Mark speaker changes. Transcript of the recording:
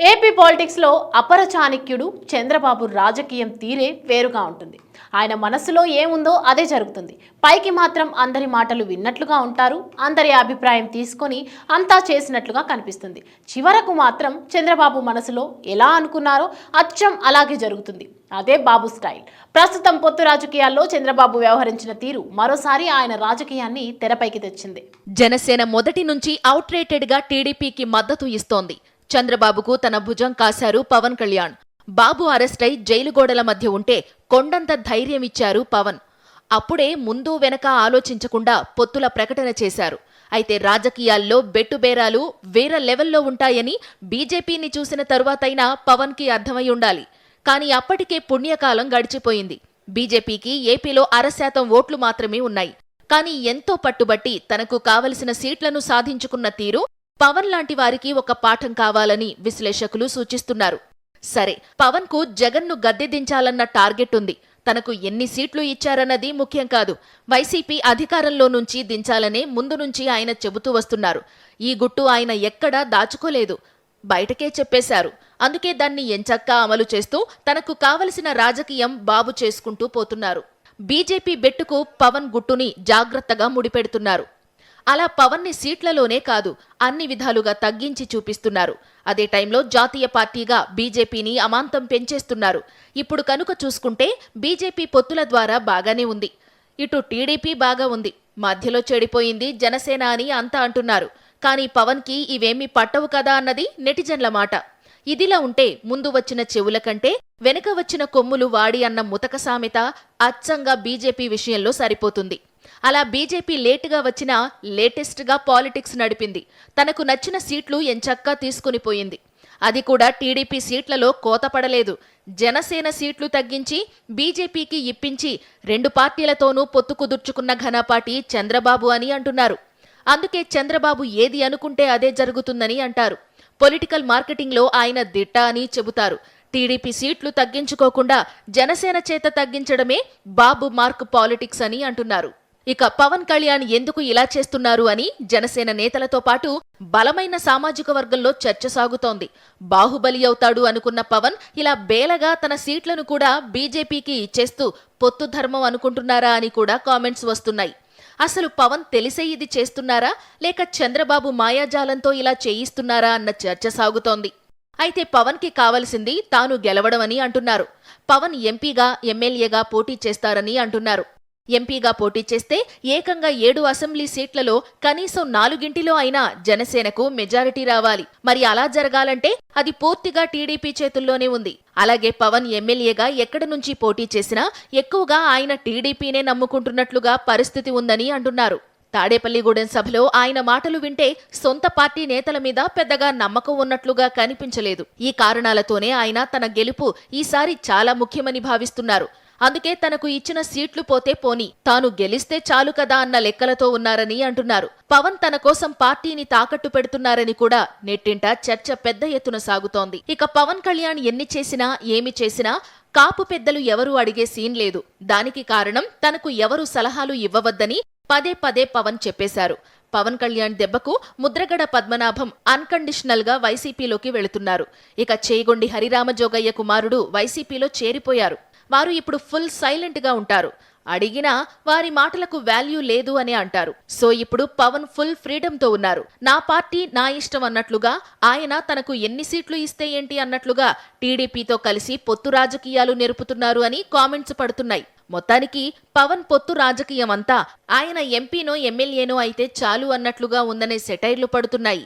Speaker 1: AP పాలిటిక్స్లో అపర చాణక్యుడు చంద్రబాబు రాజకీయం తీరే వేరుగా ఉంటుంది. ఆయన మనసులో ఏముందో అదే జరుగుతుంది. పైకి మాత్రం అందరి మాటలు విన్నట్లుగా ఉంటారు. అందరి అభిప్రాయం తీసుకొని అంతా చేసినట్లుగా కనిపిస్తుంది. చివరకు మాత్రం చంద్రబాబు మనసులో ఎలా అనుకున్నారో అచ్చం అలాగే జరుగుతుంది. అదే బాబు స్టైల్. ప్రస్తుతం పొత్తు రాజకీయాల్లో చంద్రబాబు వ్యవహరించిన తీరు మరోసారి ఆయన రాజకీయాన్ని తెరపైకి తెచ్చింది.
Speaker 2: జనసేన మొదటి నుంచి అవుట్రేటెడ్గా టీడీపీకి మద్దతు ఇస్తోంది. చంద్రబాబుకు తన భుజం కాశారు పవన్ కళ్యాణ్. బాబు అరెస్టై జైలు గోడల మధ్య ఉంటే కొండంత ధైర్యం ఇచ్చారు పవన్. అప్పుడే ముందు వెనక ఆలోచించకుండా పొత్తుల ప్రకటన చేశారు. అయితే రాజకీయాల్లో బెట్టుబేరాలు వేరే లెవెల్లో ఉంటాయని బీజేపీని చూసిన తరువాతైనా పవన్కి అర్థమై ఉండాలి. కానీ అప్పటికే పుణ్యకాలం గడిచిపోయింది. బీజేపీకి ఏపీలో అరశాతం ఓట్లు మాత్రమే ఉన్నాయి. కానీ ఎంతో పట్టుబట్టి తనకు కావలసిన సీట్లను సాధించుకున్న తీరు పవన్ లాంటి వారికి ఒక పాఠం కావాలని విశ్లేషకులు సూచిస్తున్నారు. సరే పవన్కు జగన్ను గద్దె దించాలన్న టార్గెట్ ఉంది. తనకు ఎన్ని సీట్లు ఇచ్చారన్నది ముఖ్యం కాదు. వైసీపీ అధికారంలో నుంచి దించాలనే ముందు నుంచి ఆయన చెబుతూ వస్తున్నారు. ఈ గుట్టు ఆయన ఎక్కడా దాచుకోలేదు. బయటకే చెప్పేశారు. అందుకే దాన్ని ఎంచక్కా అమలు చేస్తూ తనకు కావలసిన రాజకీయం బాబు చేసుకుంటూ పోతున్నారు. బీజేపీ బెట్టుకు పవన్ గుట్టుని జాగ్రత్తగా ముడిపెడుతున్నారు. అలా పవన్ని సీట్లలోనే కాదు అన్ని విధాలుగా తగ్గించి చూపిస్తున్నారు. అదే టైంలో జాతీయ పార్టీగా బీజేపీని అమాంతం పెంచేస్తున్నారు. ఇప్పుడు కనుక చూసుకుంటే బీజేపీ పొత్తుల ద్వారా బాగానే ఉంది. ఇటు టీడీపీ బాగా ఉంది. మధ్యలో చెడిపోయింది జనసేన అని అంతా అంటున్నారు. కానీ పవన్కి ఇవేమీ పట్టవు కదా అన్నది నెటిజన్ల మాట. ఇదిలా ఉంటే ముందు వచ్చిన చెవుల కంటే వెనుక వచ్చిన కొమ్ములు వాడి అన్న ముతక సామెత అచ్చంగా బీజేపీ విషయంలో సరిపోతుంది. అలా బీజేపీ లేటుగా వచ్చిన లేటెస్ట్గా పాలిటిక్స్ నడిపింది. తనకు నచ్చిన సీట్లు ఎంచక్కా తీసుకుని పోయింది. అది కూడా టీడీపీ సీట్లలో కోతపడలేదు జనసేన సీట్లు తగ్గించి బీజేపీకి ఇప్పించి రెండు పార్టీలతోనూ పొత్తు కుదుర్చుకున్న ఘనపాటి చంద్రబాబు అని అంటున్నారు. అందుకే చంద్రబాబు ఏది అనుకుంటే అదే జరుగుతుందని అంటారు. పొలిటికల్ మార్కెటింగ్లో ఆయన దిట్ట అని చెబుతారు. టీడీపీ సీట్లు తగ్గించుకోకుండా జనసేన చేత తగ్గించడమే బాబు మార్క్ పాలిటిక్స్ అని అంటున్నారు. ఇక పవన్ కళ్యాణ్ ఎందుకు ఇలా చేస్తున్నారు అని జనసేన నేతలతో పాటు బలమైన సామాజిక వర్గంలో చర్చ సాగుతోంది. బాహుబలి అవుతాడు అనుకున్న పవన్ ఇలా బేలగా తన సీట్లను కూడా బీజేపీకి ఇచ్చేస్తూ పొత్తు ధర్మం అనుకుంటున్నారా అని కూడా కామెంట్స్ వస్తున్నాయి. అసలు పవన్ తెలిసే ఇది చేస్తున్నారా? లేక చంద్రబాబు మాయాజాలంతో ఇలా చేయిస్తున్నారా అన్న చర్చ సాగుతోంది. అయితే పవన్కి కావలసింది తాను గెలవడమని అంటున్నారు. పవన్ ఎంపీగా ఎమ్మెల్యేగా పోటీ చేస్తారని అంటున్నారు. ఎంపీగా పోటీ చేస్తే ఏకంగా ఏడు అసెంబ్లీ సీట్లలో కనీసం నాలుగింటిలో అయినా జనసేనకు మెజారిటీ రావాలి. మరి అలా జరగాలంటే అది పూర్తిగా టీడీపీ చేతుల్లోనే ఉంది. అలాగే పవన్ ఎమ్మెల్యేగా ఎక్కడి నుంచి పోటీ చేసినా ఎక్కువగా ఆయన టీడీపీనే నమ్ముకుంటున్నట్లుగా పరిస్థితి ఉందని అంటున్నారు. తాడేపల్లిగూడెం సభలో ఆయన మాటలు వింటే సొంత పార్టీ నేతల మీద పెద్దగా నమ్మకం ఉన్నట్లుగా కనిపించలేదు. ఈ కారణాలతోనే ఆయన తన గెలుపు ఈసారి చాలా ముఖ్యమని భావిస్తున్నారు. అందుకే తనకు ఇచ్చిన సీట్లు పోతే పోని. తాను గెలిస్తే చాలు కదా అన్న లెక్కలతో ఉన్నారని అంటున్నారు. పవన్ తన కోసం పార్టీని తాకట్టు పెడుతున్నారని కూడా నెట్టింట చర్చ పెద్ద ఎత్తున సాగుతోంది. ఇక పవన్ కళ్యాణ్ ఎన్ని చేసినా ఏమి చేసినా కాపు పెద్దలు ఎవరూ అడిగే సీన్ లేదు. దానికి కారణం తనకు ఎవరు సలహాలు ఇవ్వవద్దని పదే పదే పవన్ చెప్పేశారు. పవన్ కళ్యాణ్ దెబ్బకు ముద్రగడ పద్మనాభం అన్కండిషనల్గా వైసీపీలోకి వెళుతున్నారు. ఇక చేగొండి హరిరామజోగయ్య కుమారుడు వైసీపీలో చేరిపోయారు. వారు ఇప్పుడు ఫుల్ సైలెంట్గా ఉంటారు. అడిగినా వారి మాటలకు వాల్యూ లేదు అని అంటారు. సో ఇప్పుడు పవన్ ఫుల్ ఫ్రీడమ్తో ఉన్నారు. నా పార్టీ నా ఇష్టం అన్నట్లుగా ఆయన తనకు ఎన్ని సీట్లు ఇస్తే ఏంటి అన్నట్లుగా టీడీపీతో కలిసి పొత్తు రాజకీయాలు నెరుపుతున్నారు అని కామెంట్స్ పడుతున్నాయి. మొత్తానికి పవన్ పొత్తు రాజకీయం అంతా ఆయన ఎంపీనో ఎమ్మెల్యేనో అయితే చాలు అన్నట్లుగా ఉందనే సెటైర్లు పడుతున్నాయి.